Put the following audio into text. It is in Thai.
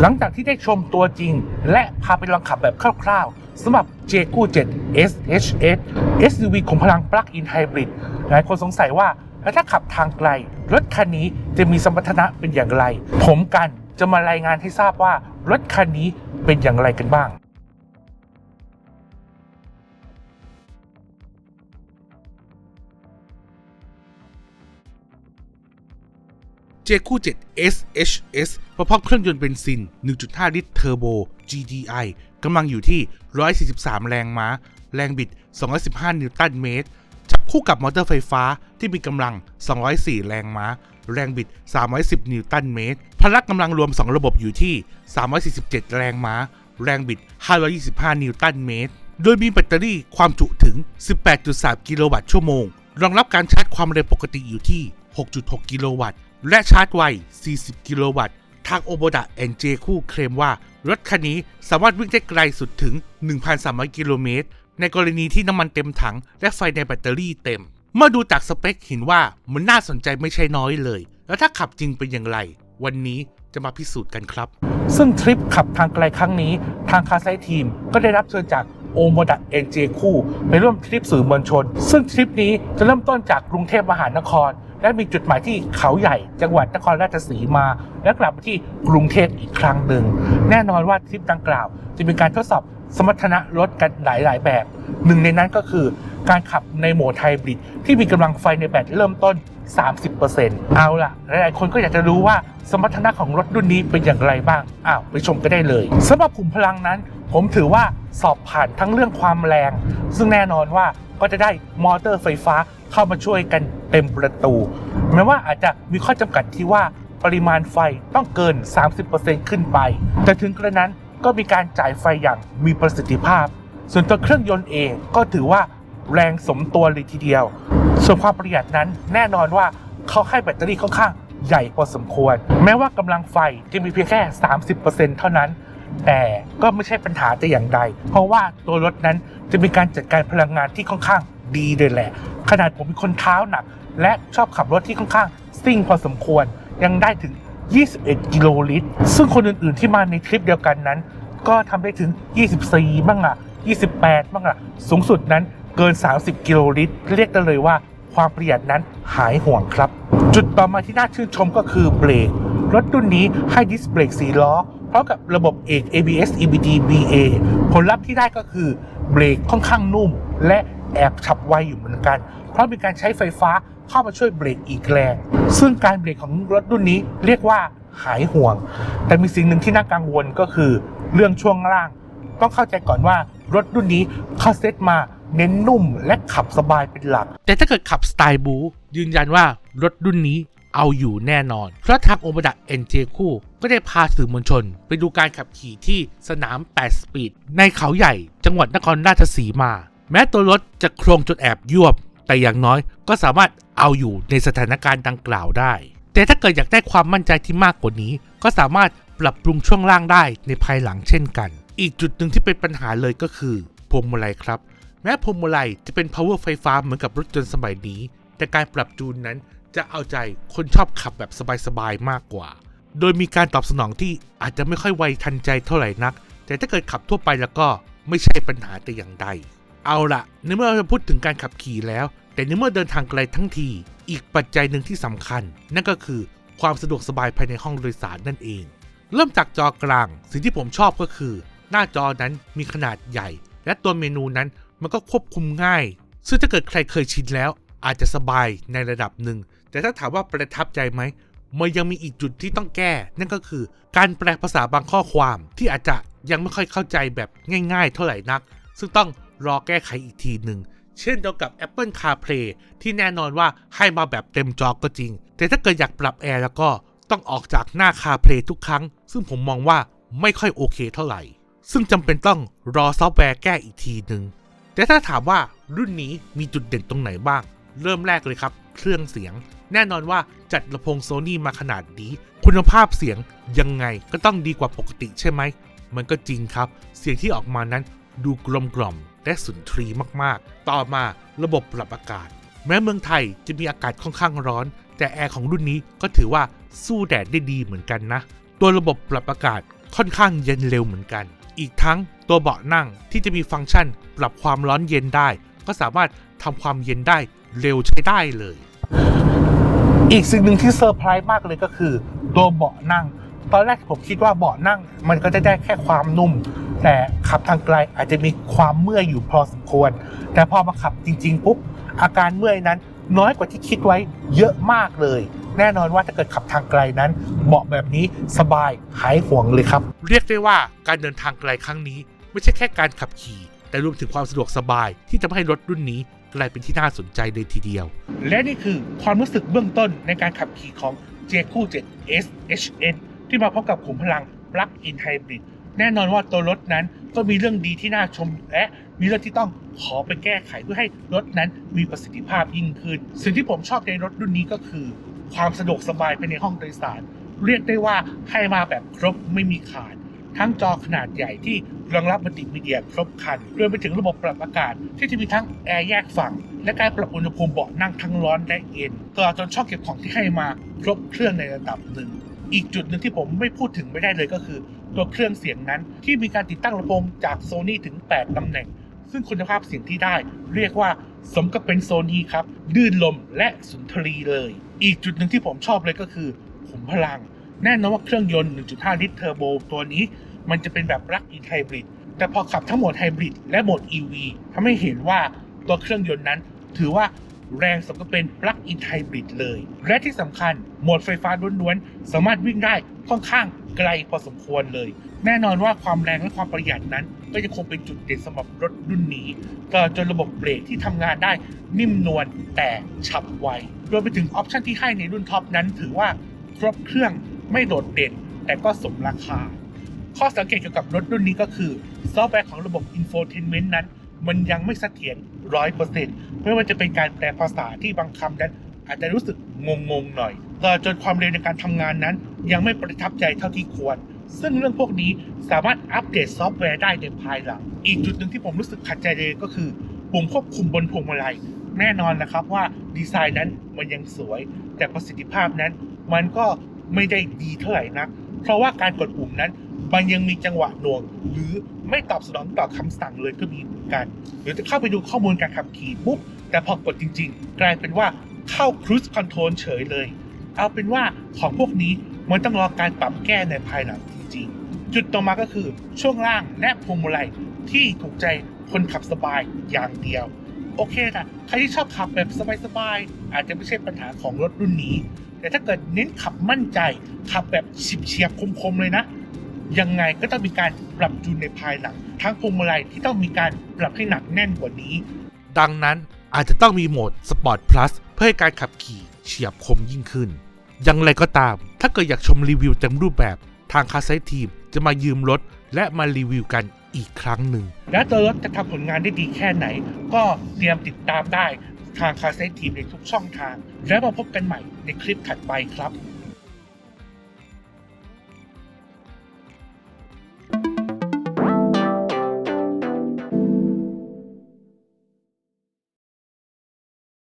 หลังจากที่ได้ชมตัวจริง และพาไปลองขับแบบคร่าวๆสำหรับ j 9 7 SHS SUV ของพลังปลั๊กอินไฮบริดหลายคนสงสัยว่าแล้วถ้าขับทางไกล รถคันนี้จะมีสมรรถนะเป็นอย่างไร ผมกันจะมารายงานให้ทราบว่ารถคันนี้เป็นอย่างไรกันบ้าง เจคู7 SHS ประกอบเครื่องยนต์เบนซิน 1.5 ลิตรเทอร์โบ GDI กำลังอยู่ที่ 143 แรงม้า แรงบิด 215 นิวตันเมตร จับคู่กับมอเตอร์ไฟฟ้าที่มีกำลัง 204 แรงม้า แรงบิด 310 นิวตันเมตร พละกำลังรวม 2 ระบบอยู่ที่ 347 แรงม้า แรงบิด 525 นิวตันเมตร โดยมีแบตเตอรี่ความจุถึง 18.3 กิโลวัตต์ชั่วโมง รองรับการชาร์จความเร็วปกติอยู่ที่ 6.6 กิโลวัตต์ และชาร์จไว 40 กิโลวัตต์ ทางโอโบดะแอนเจคู่เคลมว่า รถคันนี้สามารถวิ่งได้ไกลสุดถึง 1,300 กิโลเมตร ในกรณีที่น้ำมันเต็มถัง และไฟในแบตเตอรี่เต็ม เมื่อดูจากสเปคเห็นว่ามันน่าสนใจไม่ใช่น้อยเลย แล้วถ้าขับจริงเป็นอย่างไร วันนี้จะมาพิสูจน์กันครับ ซึ่งทริปขับทางไกลครั้งนี้ ทางคาไซทีมก็ได้รับเชิญจากโอโมดะเอ็นเจคู่ ไปร่วมทริปสื่อมวลชน ซึ่งทริปนี้จะเริ่มต้นจากกรุงเทพมหานคร และมีจุดหมายที่เขาใหญ่ จังหวัดนครราชสีมา และกลับมาที่กรุงเทพอีกครั้งหนึ่ง แน่นอนว่าทริปดังกล่าว จะมีการทดสอบสมรรถนะรถกันหลายๆแบบ หนึ่งในนั้นก็คือ การขับในโหมดไฮบริดที่มีกำลังไฟในแบตเริ่มต้น 30%เอาล่ะ หลายๆคนก็อยากจะรู้ว่าสมรรถนะของรถรุ่นนี้เป็นอย่างไรบ้าง อ้าว ไปชมก็ได้เลยสำหรับขุมพลังนั้น ผมถือว่าสอบผ่านทั้งเรื่องความแรง ซึ่งแน่นอนว่าก็จะได้มอเตอร์ไฟฟ้าเข้ามาช่วยกันเต็มประตู แม้ว่าอาจจะมีข้อจำกัดที่ว่าปริมาณไฟต้องเกิน 30%ขึ้นไป แต่ถึงกระนั้นก็มีการจ่ายไฟอย่างมีประสิทธิภาพ ส่วนตัวเครื่องยนต์เองก็ถือว่า แรงสมตัวเลยทีเดียว ส่วนความประหยัดนั้นแน่นอนว่าเขาให้แบตเตอรี่ค่อนข้างใหญ่พอสมควร แม้ว่ากำลังไฟจะมีเพียงแค่ 30%เท่านั้น แต่ก็ไม่ใช่ปัญหาแต่อย่างใด เพราะว่าตัวรถนั้นจะมีการจัดการพลังงานที่ค่อนข้างดีเลยแหละ ขนาดผมเป็นคนเท้าหนัก และชอบขับรถที่ค่อนข้างซิ่งพอสมควร ยังได้ถึง 21 กิโลลิตร ซึ่งคนอื่นๆที่มาในทริปเดียวกันนั้น ก็ทำได้ถึง 24 บ้างอะ28 บ้างอะสูงสุดนั้น เกิน 30 กิโลลิตร เรียกได้เลยว่าความประหยัดนั้นหายห่วงครับ จุดต่อมาที่น่าชื่นชมก็คือเบรก รถรุ่นนี้ให้ดิสเบรก4ล้อพร้อมกับระบบเอก ABS EBD BA ผลลัพธ์ที่ได้ก็คือเบรกค่อนข้างนุ่ม และแอบฉับไวอยู่เหมือนกัน เพราะมีการใช้ไฟฟ้าเข้ามาช่วยเบรกอีกแรงซึ่งการเบรกของรถรุ่นนี้เรียกว่าหายห่วง แต่มีสิ่งหนึ่งที่น่ากังวลก็คือ เรื่องช่วงล่าง ต้องเข้าใจก่อนว่ารถรุ่นนี้เขาเซตมา เน้นนุ่มและขับสบายเป็นหลัก แต่ถ้าเกิดขับสไตล์บูยืนยันว่ารถรุ่นนี้เอาอยู่แน่นอน เพราะทางโอมดะเอ็นเจคู่ก็ได้พาสื่อมวลชน ไปดูการขับขี่ที่สนาม 8 สปีด ในเขาใหญ่จังหวัดนครราชสีมา แม้ตัวรถจะโครงจนแอบยวบ แต่อย่างน้อยก็สามารถเอาอยู่ในสถานการณ์ดังกล่าวได้ แต่ถ้าเกิดอยากได้ความมั่นใจที่มากกว่านี้ ก็สามารถปรับปรุงช่วงล่างได้ในภายหลังเช่นกัน อีกจุดหนึ่งที่เป็นปัญหาเลยก็คือพวงมาลัยครับ แม้พวงมาลัยจะเป็น power ไฟฟ้าเหมือนกับรถยนต์สมัยนี้ แต่การปรับจูนนั้นจะเอาใจคนชอบขับแบบสบายๆมากกว่า โดยมีการตอบสนองที่อาจจะไม่ค่อยไวทันใจเท่าไหร่นัก แต่ถ้าเกิดขับทั่วไปแล้วก็ไม่ใช่ปัญหาแต่อย่างใด เอาละในเมื่อเราพูดถึงการขับขี่แล้ว แต่ในเมื่อเดินทางไกลทั้งที อีกปัจจัยหนึ่งที่สำคัญ นั่นก็คือความสะดวกสบายภายในห้องโดยสารนั่นเอง เริ่มจากจอกลาง สิ่งที่ผมชอบก็คือ หน้าจอนั้นมีขนาดใหญ่ และตัวเมนูนั้น มันก็ควบคุมง่าย ซึ่งถ้าเกิดใครเคยชินแล้ว อาจจะสบายในระดับหนึ่ง แต่ถ้าถามว่าประทับใจไหมมันยังมีอีกจุดที่ต้องแก้ นั่นก็คือการแปลภาษาบางข้อความที่อาจจะยังไม่ค่อยเข้าใจแบบง่ายๆ เท่าไหร่นัก ซึ่งต้องรอแก้ไขอีกทีหนึ่ง เช่นเดียวกับ Apple CarPlay ที่แน่นอนว่าให้มาแบบเต็มจอก็จริง แต่ถ้าเกิดอยากปรับแอร์แล้วก็ต้องออกจากหน้า CarPlay ทุกครั้ง ซึ่งผมมองว่าไม่ค่อยโอเคเท่าไหร่ ซึ่งจำเป็นต้องรอซอฟต์แวร์แก้อีกทีหนึ่ง แต่ถ้าถามว่ารุ่นนี้มีจุดเด่นตรงไหนบ้าง เริ่มแรกเลยครับ เครื่องเสียง แน่นอนว่าจัดลำโพงโซนี่มาขนาดนี้ คุณภาพเสียงยังไงก็ต้องดีกว่าปกติใช่ไหม มันก็จริงครับ เสียงที่ออกมานั้นดูกลมกล่อมและสุนทรีมากๆ ต่อมาระบบปรับอากาศ แม้เมืองไทยจะมีอากาศค่อนข้างร้อน แต่แอร์ของรุ่นนี้ก็ถือว่าสู้แดดได้ดีเหมือนกันนะ ตัวระบบปรับอากาศ ค่อนข้างเย็นเร็วเหมือนกัน อีกทั้งตัวเบาะนั่งที่จะมีฟังก์ชันปรับความร้อนเย็นได้ ก็สามารถทำความเย็นได้เร็วใช้ได้เลย อีกสิ่งหนึ่งที่เซอร์ไพรส์มากเลยก็คือ ตัวเบาะนั่ง ตอนแรกผมคิดว่าเบาะนั่ง มันก็จะได้แค่ความนุ่ม แต่ขับทางไกลอาจจะมีความเมื่อยอยู่พอสมควร แต่พอมาขับจริง ๆ ปุ๊บอาการเมื่อยนั้น น้อยกว่าที่คิดไว้เยอะมากเลย แน่นอนว่าถ้าเกิดขับทางไกลนั้นเบาะแบบนี้สบายหายห่วงเลยครับ เรียกได้ว่าการเดินทางไกลครั้งนี้ ไม่ใช่แค่การขับขี่ แต่รวมถึงความสะดวกสบายที่จะให้รถรุ่นนี้กลายเป็นที่น่าสนใจเลยทีเดียว และนี่คือความรู้สึกเบื้องต้นในการขับขี่ของ j คู่7 S HN ที่มาพร้อมกับขุมพลัง Plug-in Hybrid แน่นอนว่าตัวรถนั้นก็มีเรื่องดีที่น่าชมและ มีเรื่องที่ต้องขอไปแก้ไขเพื่อให้รถนั้นมีประสิทธิภาพยิ่งขึ้น สิ่งที่ผมชอบในรถรุ่นนี้ก็คือ ความสะดวกสบายภายในห้องโดยสาร เรียกได้ว่าให้มาแบบครบไม่มีขาด ทั้งจอขนาดใหญ่ที่รองรับมัลติมีเดียครบครันรวมไปถึงระบบปรับอากาศ ที่จะมีทั้งแอร์แยกฝั่งและการปรับอุณหภูมิเบาะนั่งทั้งร้อนและเย็นตลอดจนช่องเก็บของที่ให้มาครบเครื่องในระดับหนึ่งอีกจุดหนึ่งที่ผมไม่พูดถึงไม่ได้เลยก็คือ ตัวเครื่องเสียงนั้นที่มีการติดตั้งลำโพงจากโซนี่ถึง 8 ตำแหน่ง ซึ่งคุณภาพเสียงที่ได้ เรียกว่าสมกับเป็นโซนีครับลื่นลมและสุนทรีเลย อีกจุดหนึ่งที่ผมชอบเลยก็คือขุมพลัง แน่นอนว่าเครื่องยนต์ 1.5 ลิตรเทอร์โบตัวนี้ มันจะเป็นแบบปลั๊กอินไฮบริด แต่พอขับทั้งหมดไฮบริดและโหมด EV ทำให้เห็นว่าตัวเครื่องยนต์นั้น ถือว่าแรงสมกับเป็นปลั๊กอินไฮบริดเลย และที่สำคัญโหมดไฟฟ้าล้วนๆ สามารถวิ่งได้ค่อนข้าง ไกลพอสมควรเลย แน่นอนว่าความแรงและความประหยัดนั้น ก็ยังคงเป็นจุดเด่นสำหรับรถรุ่นนี้ตลอดจนระบบเบรกที่ทำงานได้นิ่มนวลแต่ฉับไวรวมไปถึงออปชันที่ให้ในรุ่นท็อปนั้น ถือว่าครบเครื่องไม่โดดเด่น แต่ก็สมราคา ข้อสังเกตเกี่ยวกับรถรุ่นนี้ก็คือ ซอฟต์แวร์ของระบบ Infotainment นั้น มันยังไม่เสถียรร้อยเปอร์เซ็นต์ไม่ว่าจะเป็นการแปลภาษาที่บางคำนั้น อาจจะรู้สึกงงๆหน่อยจนความเร็วในการทำงานนั้น ยังไม่ประทับใจเท่าที่ควร ซึ่งเรื่องพวกนี้สามารถอัปเดตซอฟต์แวร์ได้ในภายหลัง อีกจุดหนึ่งที่ผมรู้สึกขัดใจเลยก็คือปุ่มควบคุมบนพวงมาลัยแน่นอนนะครับว่าดีไซน์นั้นมันยังสวย แต่ประสิทธิภาพนั้น มันก็ไม่ได้ดีเท่าไหร่นัก เพราะว่าการกดปุ่มนั้น มันยังมีจังหวะหน่วง หรือไม่ตอบสนองต่อคำสั่งเลยก็มีเหมือนกัน หรือจะเข้าไปดูข้อมูลการขับขี่ปุ๊บแต่พอกดจริง ๆ กลายเป็นว่า เข้า Cruise Control เฉยเลย เอาเป็นว่าของพวกนี้มันต้องรอการปรับแก้ในภายหลังจริงๆ จุดต่อมาก็คือช่วงล่างและพวงมาลัยที่ถูกใจคนขับสบายอย่างเดียว โอเคนะใครที่ชอบขับแบบสบายๆ อาจจะไม่ใช่ปัญหาของรถรุ่นนี้ แต่ถ้าเกิดเน้นขับมั่นใจ ขับแบบเฉียบๆคมๆเลยนะ ยังไงก็ต้องมีการปรับจูนในภายหลัง ทั้งพวงมาลัยที่ต้องมีการปรับให้หนักแน่นกว่านี้ ดังนั้นอาจจะต้องมีโหมด Sport Plus เพื่อให้การขับขี่เฉียบคมยิ่งขึ้น อย่างไรก็ตาม ถ้าเกิดอยากชมรีวิวเต็มรูปแบบทางคาไซทีมจะมายืมรถและมารีวิวกันอีกครั้งหนึ่ง และตัวรถจะทำผลงานได้ดีแค่ไหน ก็เตรียมติดตามได้ทางคาไซทีมในทุกช่องทาง แล้วมาพบกันใหม่ในคลิปถัดไปครับ